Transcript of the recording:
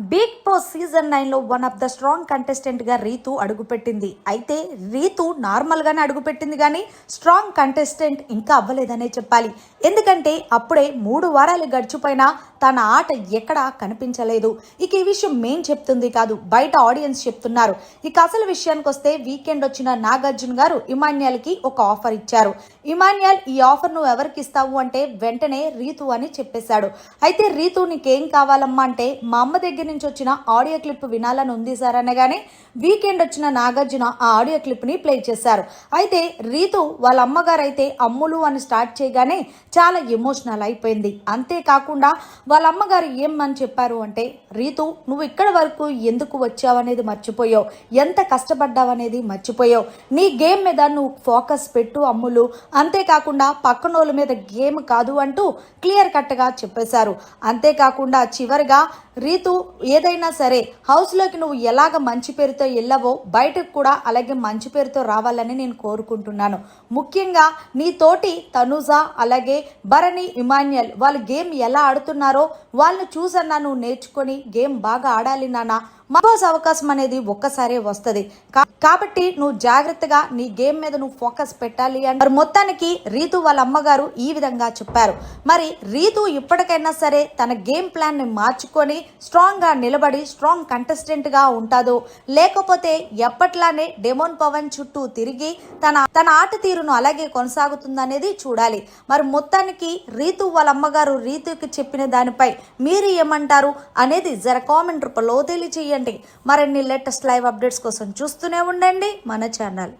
Big Boss season నైన్లో one of the strong కంటెస్టెంట్గా రీతు అడుగుపెట్టింది. అయితే రీతు నార్మల్గానే అడుగుపెట్టింది కానీ స్ట్రాంగ్ కంటెస్టెంట్ ఇంకా అవ్వలేదనే చెప్పాలి. ఎందుకంటే అప్పుడే మూడు వారాలు గడిచిపోయినా తన ఆట ఎక్కడా కనిపించలేదు. ఇక ఈ విషయం మేం చెప్తుంది కాదు బయట ఆడియన్స్ చెప్తున్నారు. ఇక అసలు విషయానికి వస్తే వీకెండ్ వచ్చిన నాగార్జున గారు ఇమాన్యాల్కి ఒక ఆఫర్ ఇచ్చారు. ఇమాన్యాల్ ఈ ఆఫర్ నువ్వు ఎవరికి ఇస్తావు అంటే వెంటనే రీతు అని చెప్పేశాడు. అయితే రీతు నీకేం కావాలమ్మా అంటే మా అమ్మ దగ్గర నుంచి వచ్చిన ఆడియో క్లిప్ వినాలని ఉంది సార్ అనగానే వీకెండ్ వచ్చిన నాగార్జున ఆ ఆడియో క్లిప్ని ప్లే చేశారు. అయితే రీతు వాళ్ళ అమ్మగారు అయితే అమ్ములు అని స్టార్ట్ చేయగానే చాలా ఎమోషనల్ అయిపోయింది. అంతేకాకుండా వాళ్ళ అమ్మగారు ఏమని చెప్పారు అంటే రీతు నువ్వు ఇక్కడ వరకు ఎందుకు వచ్చావు అనేది మర్చిపోయావు. ఎంత కష్టపడ్డావు అనేది మర్చిపోయావు. నీ గేమ్ మీద నువ్వు ఫోకస్ పెట్టు అమ్ములు. అంతేకాకుండా పక్కనోళ్ళ మీద గేమ్ కాదు అంటూ క్లియర్ కట్గా చెప్పేశారు. అంతేకాకుండా చివరిగా రీతు ఏదైనా సరే హౌస్లోకి నువ్వు ఎలాగ మంచి పేరుతో వెళ్ళవో బయటకు కూడా అలాగే మంచి పేరుతో రావాలని నేను కోరుకుంటున్నాను. ముఖ్యంగా నీ తోటి తనుజ అలాగే భరణి ఇమాన్యుయల్ వాళ్ళు గేమ్ ఎలా ఆడుతున్నారో వాళ్ళని చూసన్నా నువ్వు నేర్చుకొని గేమ్ బాగా ఆడాలి నాన్న. బాస్ అవకాశం అనేది ఒక్కసారే వస్తుంది. కాబట్టి నువ్వు జాగ్రత్తగా నీ గేమ్ మీద నువ్వు ఫోకస్ పెట్టాలి అని మరి మొత్తానికి రీతు వాళ్ళ అమ్మగారు ఈ విధంగా చెప్పారు. మరి రీతు ఇప్పటికైనా సరే తన గేమ్ ప్లాన్ని మార్చుకొని స్ట్రాంగ్ బలంగా నిలబడి స్ట్రాంగ్ కంటెస్టెంట్గా ఉంటుందో లేకపోతే ఎప్పట్లానే డెమోన్ పవన్ చుట్టూ తిరిగి తన తన ఆట తీరును అలాగే కొనసాగుతుందనేది చూడాలి. మరి మొత్తానికి రీతు వాళ్ళ అమ్మగారు రీతుకి చెప్పిన దానిపై మీరు ఏమంటారు అనేది జర కామెంట్ రూపంలో తెలియచేయండి. మరిన్ని లేటెస్ట్ లైవ్ అప్డేట్స్ కోసం చూస్తూనే ఉండండి మన ఛానల్